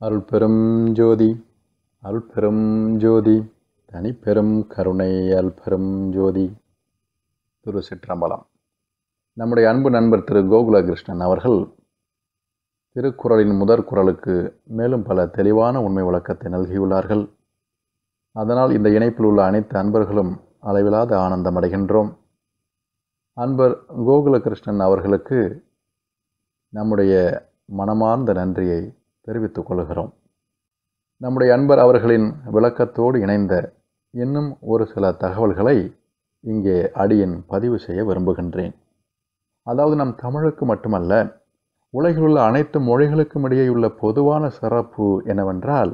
அருள்பெரும் ஜோதி அருள்பெரும் ஜோதி தனிப்பெரும் கருணை அருள்பெரும் ஜோதி. திரு சிற்றம்பலம். நம்முடைய அன்பு நண்பர் திரு கோகுலகிருஷ்ணன் அவர்கள் திருக்குறளின் முதற் குரலுக்கு மேலும் பல தெளிவான உண்மை விளக்கத்தை நல்கியுள்ளார்கள். அதனால் இந்த இணைப்பில் உள்ள அனைத்து அன்பர்களும் அளவிலாத ஆனந்தம் அடைகின்றோம். அன்பர் கோகுலகிருஷ்ணன் அவர்களுக்கு நம்முடைய மனமார்ந்த நன்றியை தெரிவித்துக் கொள்கிறோம் நம்முடைய அன்பர் அவர்களின் விளக்கத்தோடு இணைந்த இன்னும் ஒரு சில தகவல்களை இங்கே அடியின் பதிவு செய்ய விரும்புகின்றேன். அதாவது நம் தமிழுக்கு மட்டுமல்ல உலகில் உள்ள அனைத்து மொழிகளுக்கும் இடையேயுள்ள பொதுவான சிறப்பு என்னவென்றால்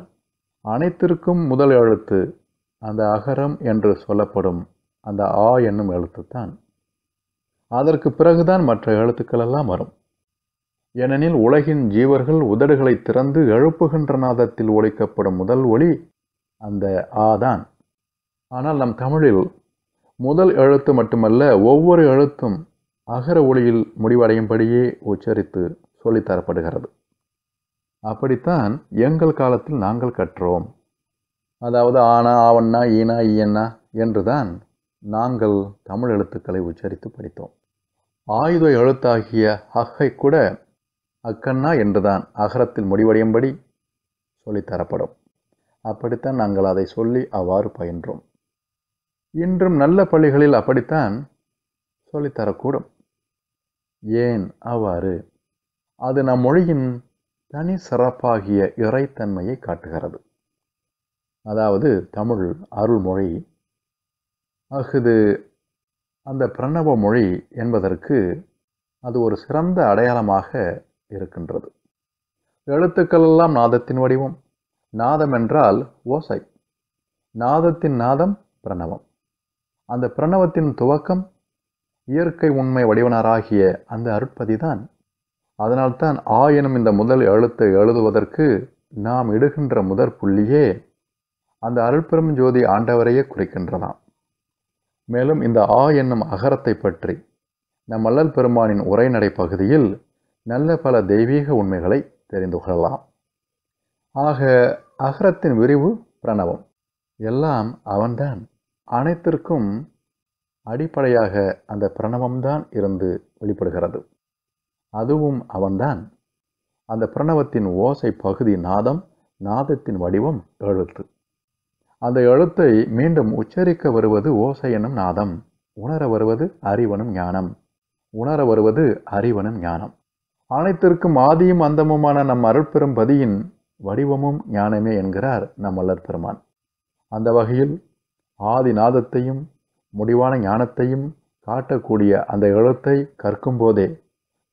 அனைத்திற்கும் முதல் எழுத்து அந்த அகரம் என்று சொல்லப்படும் அந்த ஆ என்னும் எழுத்துத்தான். அதற்கு பிறகுதான் மற்ற எழுத்துக்கள் எல்லாம் வரும். ஏனெனில் உலகின் ஜீவர்கள் உதடுகளை திறந்து எழுப்புகின்ற நாதத்தில் ஒழிக்கப்படும் முதல் ஒளி அந்த ஆ தான். ஆனால் நம் தமிழில் முதல் எழுத்து மட்டுமல்ல ஒவ்வொரு எழுத்தும் அகர ஒளியில் முடிவடையும்படியே உச்சரித்து சொல்லித்தரப்படுகிறது அப்படித்தான் எங்கள் காலத்தில் நாங்கள் கற்றோம். அதாவது ஆனா ஆவண்ணா ஈனா ஈயண்ணா என்றுதான் நாங்கள் தமிழ் எழுத்துக்களை உச்சரித்து படித்தோம். ஆயுத எழுத்தாகிய ஹக்கை கூட அக்கண்ணா என்றுதான் அகரத்தில் முடிவடையும்படி சொல்லித்தரப்படும். அப்படித்தான் நாங்கள் அதை சொல்லி அவ்வாறு பயின்றோம். இன்றும் நல்ல பள்ளிகளில் அப்படித்தான் சொல்லித்தரக்கூடும். ஏன் அவ்வாறு? அது நம் மொழியின் தனி சிறப்பாகிய இறைத்தன்மையை காட்டுகிறது. அதாவது தமிழ் அருள்மொழி அஃது அந்த பிரணவ மொழி என்பதற்கு அது ஒரு சிறந்த அடையாளமாக இருக்கின்றது. எழுத்துக்கள் எல்லாம் நாதத்தின் வடிவம். நாதம் என்றால் ஓசை. நாதத்தின் நாதம் பிரணவம். அந்த பிரணவத்தின் துவக்கம் இயற்கை உண்மை வடிவனராகிய அந்த அருட்பதிதான். அதனால்தான் ஆ எனும் இந்த முதல் எழுத்தை எழுதுவதற்கு நாம் இடுகின்ற முதற் புள்ளியே அந்த அருள்பெரும் ஜோதி ஆண்டவரையே குறிக்கின்றதாம். மேலும் இந்த ஆ என்னும் அகரத்தை பற்றி நம் அல்லல் பெருமானின் உரைநடை பகுதியில் நல்ல பல தெய்வீக உண்மைகளை தெரிந்து கொள்ளலாம். ஆக அகரத்தின் விரிவு பிரணவம். எல்லாம் அவன்தான். அனைத்திற்கும் அடிப்படையாக அந்த பிரணவம்தான் இருந்து வெளிப்படுகிறது. அதுவும் அவன்தான். அந்த பிரணவத்தின் ஓசை பகுதி நாதம் நாதத்தின் வடிவம் எழுத்து. அந்த எழுத்தை மீண்டும் உச்சரிக்க வருவது ஓசை எனும் நாதம். உணர வருவது அறிவனும் ஞானம். உணர வருவது அறிவனும் ஞானம். அனைத்திற்கும் ஆதியும் அந்தமுமான நம் அருட்பெரும் பதியின் வடிவமும் ஞானமே என்கிறார் நம் அல்லற் பெருமான். அந்த வகையில் ஆதி நாதத்தையும் முடிவான ஞானத்தையும் காட்டக்கூடிய அந்த எழுத்தை கற்கும் போதே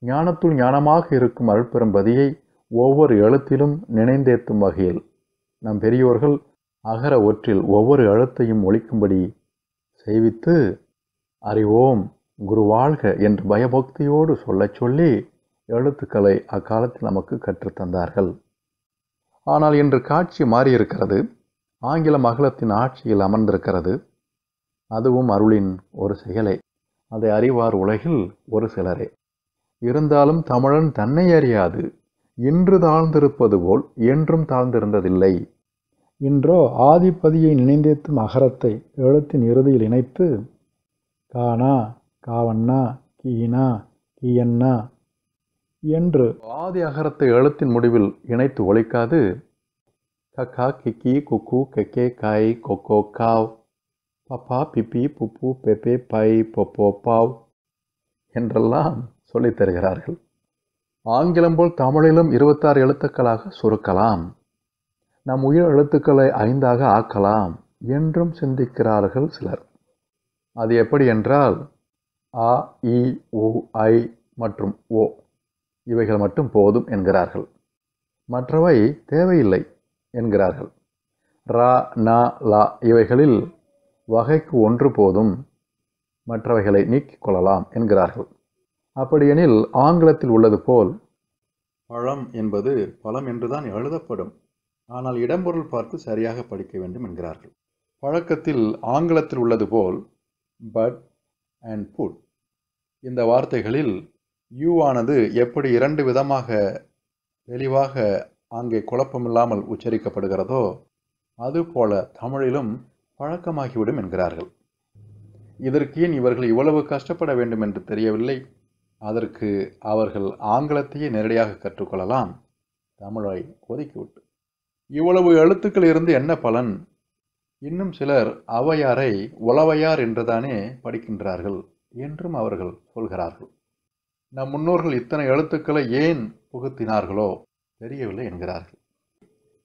ஞானத்துள் ஞானமாக இருக்கும் அருட்பெரும் பதியை ஒவ்வொரு எழுத்திலும் நினைந்தேத்தும் வகையில் நம் பெரியோர்கள் அகர ஒற்றில் ஒவ்வொரு எழுத்தையும் ஒழிக்கும்படி செய்வித்து அறிவோம் குருவாழ்க என்று பயபக்தியோடு சொல்லச் சொல்லி எழுத்துக்களை அக்காலத்தில் நமக்கு கற்றுத்தந்தார்கள் ஆனால் இன்று காட்சி மாறியிருக்கிறது. ஆங்கிலம் அகலத்தின் ஆட்சியில் அமர்ந்திருக்கிறது. அதுவும் அருளின் ஒரு செயலே. அதை அறிவார் உலகில் ஒரு சிலரே. இருந்தாலும் தமிழன் தன்னை அறியாது. இன்று தாழ்ந்திருப்பது போல் என்றும் தாழ்ந்திருந்ததில்லை. இன்றோ ஆதிப்பதியை நினைந்தேத்தும் அகரத்தை எழுத்தின் இறுதியில் இணைத்து கானா காவண்ணா கீனா கீயண்ணா என்று. ஆதி அகரத்தை எழுத்தின் முடிவில் இணைத்து ஒழிக்காது. கக்கா கிக்கி குக்கு கெக்கே காய் கொக்கோ காவ். பப்பா பிப்பி புப்பு பெப்பே பை பொப்போ பாவ் என்றெல்லாம் சொல்லித் தருகிறார்கள். ஆங்கிலம் போல் தமிழிலும் இருபத்தாறு எழுத்துக்களாக சுருக்கலாம். நம் உயிர் எழுத்துக்களை ஐந்தாக ஆக்கலாம் என்றும் சிந்திக்கிறார்கள் சிலர். அது எப்படி என்றால் அ இ உ ஐ மற்றும் ஓ. இவைகள் மட்டும் போதும் என்கிறார்கள். மற்றவை தேவையில்லை என்கிறார்கள். ரா நா லா இவைகளில் வகைக்கு ஒன்று போதும் மற்றவைகளை நீக்கிக் கொள்ளலாம் என்கிறார்கள். அப்படியெனில் ஆங்கிலத்தில் உள்ளது போல் பழம் என்பது பழம் என்றுதான் எழுதப்படும். ஆனால் இடம்பொருள் பார்த்து சரியாக படிக்க வேண்டும் என்கிறார்கள். பழக்கத்தில் ஆங்கிலத்தில் உள்ளது போல் பட் அண்ட் புட் இந்த வார்த்தைகளில் யூ ஆனது எப்படி இரண்டு விதமாக தெளிவாக அங்கே குழப்பமில்லாமல் உச்சரிக்கப்படுகிறதோ அதுபோல தமிழிலும் பழக்கமாகிவிடும் என்கிறார்கள். இதற்கு ஏன் இவர்கள் இவ்வளவு கஷ்டப்பட வேண்டும் என்று தெரியவில்லை? அதற்கு அவர்கள் ஆங்கிலத்தையே நேரடியாக கற்றுக்கொள்ளலாம். தமிழை ஒதுக்கிவிட்டு. இவ்வளவு எழுத்துக்கள் இருந்து என்ன பலன்? இன்னும் சிலர் அவையாரை உளவையார் என்றுதானே படிக்கின்றார்கள் என்றும் அவர்கள் சொல்கிறார்கள். நம் முன்னோர்கள் இத்தனை எழுத்துக்களை ஏன் புகுத்தினார்களோ தெரியவில்லை என்கிறார்கள்.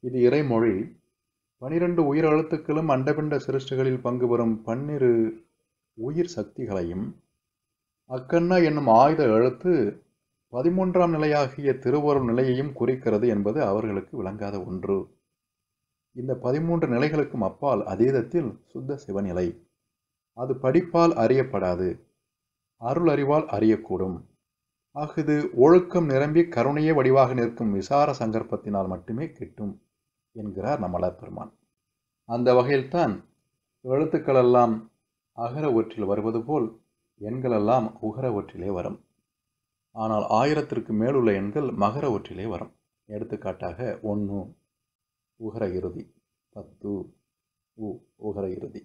இது இறைமொழி. பனிரெண்டு உயிர் எழுத்துக்களும் அண்டபிண்ட சிருஷ்டிகளில் பங்கு பெறும் பன்னிரு உயிர் சக்திகளையும் அக்கண்ணா என்னும் ஆயுத எழுத்து பதிமூன்றாம் நிலையாகிய திருவருள் நிலையையும் குறிக்கிறது என்பது அவர்களுக்கு விளங்காத ஒன்று. இந்த பதிமூன்று நிலைகளுக்கும் அப்பால் அதீதத்தில் சுத்த சிவநிலை. அது படிப்பால் அறியப்படாது. அருள் அறிவால் அறியக்கூடும். அஃது ஒழுக்கம் நிரம்பி கருணையே வடிவாக நிற்கும் விசார சங்கற்பத்தினால் மட்டுமே கிட்டும் என்கிறார் நம்மளர் பெருமான். அந்த வகையில்தான் எழுத்துக்களெல்லாம் அகர ஒற்றில் வருவது போல் எண்களெல்லாம் உகர ஒற்றிலே வரும். ஆனால் ஆயிரத்திற்கு மேலுள்ள எண்கள் மகர ஒற்றிலே வரும். எடுத்துக்காட்டாக ஒன்று உகர இறுதி பத்து உ உகர இறுதி.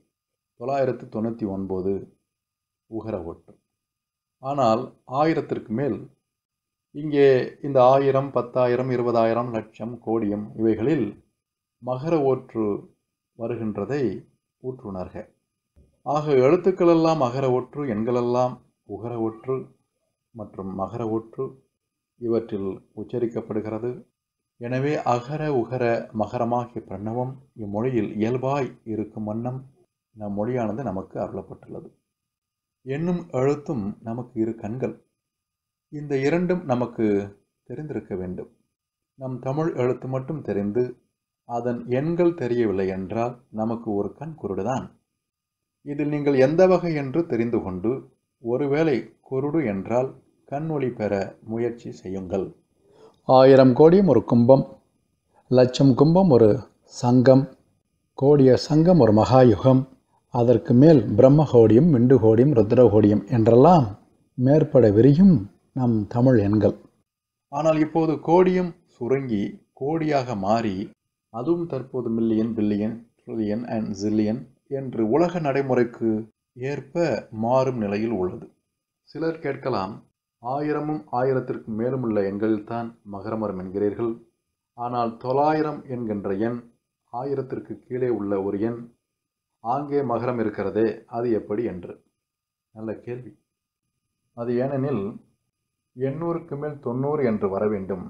தொள்ளாயிரத்து தொண்ணூற்றி ஒன்பது உகர ஒட்டு. ஆனால் ஆயிரத்திற்கு மேல். இங்கே இந்த ஆயிரம் பத்தாயிரம் இருபதாயிரம் லட்சம் கோடியம் இவைகளில் மகர ஒற்று வருகின்றதை ஊற்றுணர்க. ஆக எழுத்துக்களெல்லாம் அகர ஒற்று எண்களெல்லாம் உகர ஒற்று மற்றும் மகர ஒற்று இவற்றில் உச்சரிக்கப்படுகிறது. எனவே அகர உகர மகரமாகிய பிரணவம் இம்மொழியில் இயல்பாய் இருக்கும் வண்ணம் நம் மொழியானது நமக்கு அருளப்பட்டுள்ளது. எண்ணும் எழுத்தும் நமக்கு இரு கண்கள். இந்த இரண்டும் நமக்கு தெரிந்திருக்க வேண்டும். நம் தமிழ் எழுத்து மட்டும் தெரிந்து அதன் எண்கள் தெரியவில்லை என்றால் நமக்கு ஒரு கண் குருடுதான். இதில் நீங்கள் எந்த வகை என்று தெரிந்து கொண்டு ஒருவேளை குருடு என்றால் கண் ஒளி பெற முயற்சி செய்யுங்கள். ஆயிரம் கோடியும் ஒரு கும்பம் லட்சம் கும்பம் ஒரு சங்கம் கோடிய சங்கம் ஒரு மகாயுகம் அதற்கு மேல் பிரம்மகோடியம் விண்டுகோடியம் ருத்ரகோடியம் என்றெல்லாம் மேற்பட விரியும் நம் தமிழ் எண்கள். ஆனால் இப்போது கோடியம் சுருங்கி கோடியாக மாறி அதுவும் தற்போது million billion trillion and zillion என்று உலக நடைமுறைக்கு ஏற்ப மாறும் நிலையில் உள்ளது. சிலர் கேட்கலாம் ஆயிரமும் ஆயிரத்திற்கு மேலும் உள்ள எண்களில்தான் மகரமரம் என்கிறீர்கள். ஆனால் தொள்ளாயிரம் என்கின்ற எண் ஆயிரத்திற்கு கீழே உள்ள ஒரு எண் ஆங்கே மகரம் இருக்கிறதே அது எப்படி என்று? நல்ல கேள்வி. அது ஏனெனில் எண்ணூறுக்கு மேல் தொண்ணூறு என்று வர வேண்டும்.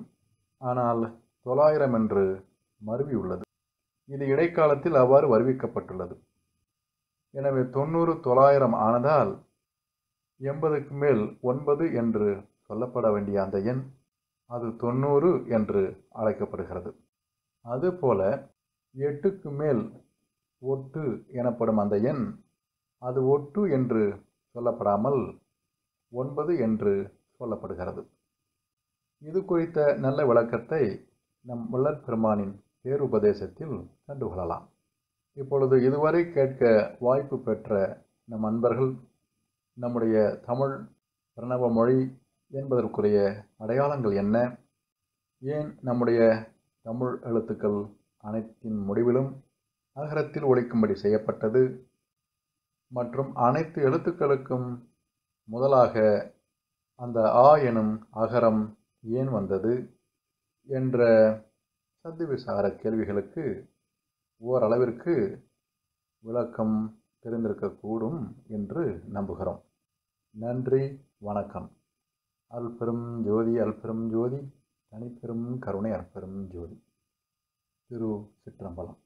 ஆனால் தொள்ளாயிரம் என்று மருவி உள்ளது. இது இடைக்காலத்தில் அவ்வாறு வருவிக்கப்பட்டுள்ளது. எனவே தொண்ணூறு தொள்ளாயிரம் ஆனதால் எண்பதுக்கு மேல் ஒன்பது என்று சொல்லப்பட வேண்டிய அந்த எண் அது தொண்ணூறு என்று அழைக்கப்படுகிறது. அதுபோல எட்டுக்கு மேல் ஒட்டு எனப்படும் அந்த எண் அது ஒட்டு என்று சொல்லப்படாமல் ஒன்பது என்று சொல்லப்படுகிறது. இது குறித்த நல்ல விளக்கத்தை நம் வள்ளற் பெருமானின் பேருபதேசத்தில் கண்டுகொள்ளலாம் இப்பொழுது இதுவரை கேட்க வாய்ப்பு பெற்ற நம் அன்பர்கள் நம்முடைய தமிழ் பிரணவ மொழி என்பதற்குரிய அடையாளங்கள் என்ன? ஏன் நம்முடைய தமிழ் எழுத்துக்கள் அனைத்தின் முடிவிலும் அகரத்தில் ஒழிக்கும்படி செய்யப்பட்டது. மற்றும் அனைத்து எழுத்துக்களுக்கும் முதலாக அந்த ஆ எனும் அகரம் ஏன் வந்தது என்ற சத்துவிசார கேள்விகளுக்கு ஓரளவிற்கு விளக்கம் தெரிந்திருக்கக்கூடும் என்று நம்புகிறோம். நன்றி வணக்கம். அல்பெரும் ஜோதி அல்பெரும் ஜோதி தனிப்பெரும் கருணை அற்பெரும் ஜோதி. திரு சிற்றம்பலம்.